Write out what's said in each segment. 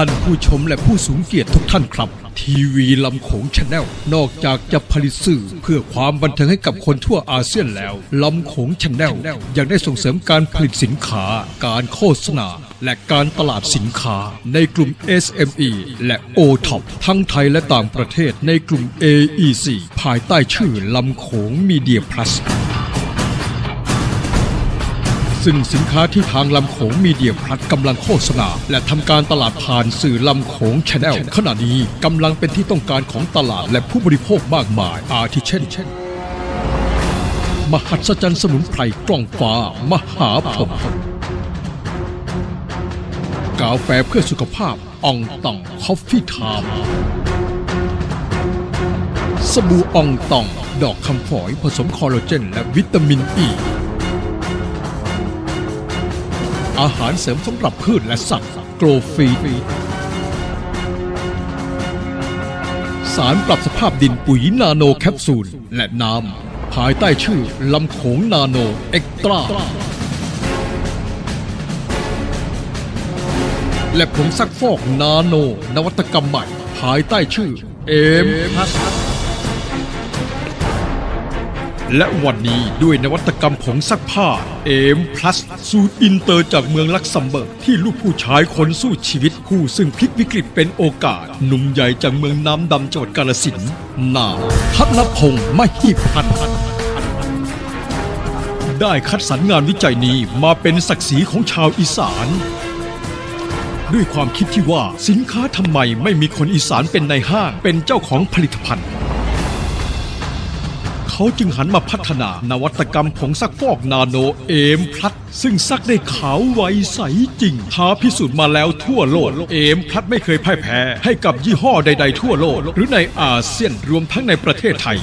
ท่านผู้ชมและผู้สูงเกียรติทุกท่านครับ ทีวีลำโขงชาแนลนอกจากจะผลิตสื่อเพื่อความบันเทิงให้กับคนทั่วอาเซียนแล้วลำโขงชาแนลยังได้ส่งเสริมการผลิตสินค้า การโฆษณา และการตลาดสินค้า ในกลุ่ม SME และ o t o p ทั้งไทยและต่างประเทศในกลุ่ม AEC ภายใต้ชื่อลำโขงมีเดีย plus ซึ่งสินค้าที่ทางลำโขงมีเดียพลัดกำลังโฆษณา และทำการตลาดผ่านสื่อลำโขงชาแนลขณะนี้กำลังเป็นที่ต้องการของตลาดและผู้บริโภคมากมาย อาทิเช่น มหัศจรรย์สมุนไพรกล้องฟ้า มหาผมกาแฟเพื่อสุขภาพอองตองคอฟฟี่ไทม์สบู่อองตอง ดอกคำฝอยผสมคอลลาเจน และวิตามินอ e. ี อาหารเสริมสำหรับพืชและสัตว์โกลฟีดสารปรับสภาพดินปุ๋ยนาโนแคปซูล และน้ำภายใต้ชื่อลำโขงนาโนเอ็กตร้าและผงซักฟอกนาโน นวัตกรรมใหม่ ภายใต้ชื่อเอ็มพัส และวันนี้ด้วยนวัตกรรมผงซักผ้าเอมพลัสสูตรอินเตอร์จากเมืองลักเซมเบิร์กที่ลูกผู้ชายคนสู้ชีวิตผู้ซึ่งพลิกวิกฤตเป็นโอกาส หนุ่มใหญ่จากเมืองน้ำดำจังหวัดกาฬสินธุ์นามพัฒนพงศ์มหิพันธ์ได้คัดสรรงานวิจัยนี้มาเป็นศักดิ์ศรีของชาวอีสาน ด้วยความคิดที่ว่าสินค้าทำไมไม่มีคนอีสานเป็นในายห้างเป็นเจ้าของผลิตภัณฑ์ เขาจึงหันมาพัฒนานวัตกรรมผงซักฟอกนาโนเอมพลัด ซึ่งซักได้ขาวไวใสจริงท้าพิสูจน์มาแล้วทั่วโลก เอมพลัดไม่เคยพ่ายแพ้ ให้กับยี่ห้อใด ๆ ทั่วโลก หรือในอาเซียนรวมทั้งในประเทศไทย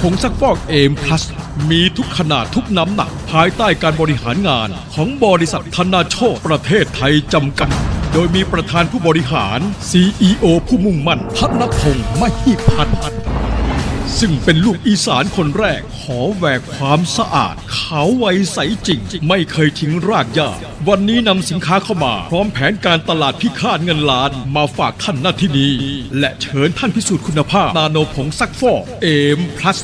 ผงซักฟอกเอมพลัสมีทุกขนาดทุกน้ำหนัก ภายใต้การบริหารงานของบริษัทธนาโชคประเทศไทยจำกัด โดยมีประธานผู้บริหาร CEO ผู้มุ่งมั่นพัฒนพงศ์มหิพันธ์ ซึ่งเป็นลูกอีสานคนแรก ขอแหวกความสะอาด ขาวไวใสจริง ไม่เคยทิ้งรากหญ้า วันนี้นำสินค้าเข้ามา พร้อมแผนการตลาดพิฆาตเงินล้านมาฝากท่านหน้าที่นี้ และเชิญท่านพิสูจน์คุณภาพ นาโนผงซักฟอกเอมพลัส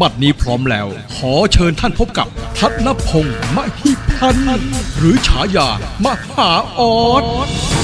บัดนี้พร้อมแล้ว ขอเชิญท่านพบกับทัศนพงศ์มหิพันธ์หรือฉายามหาออส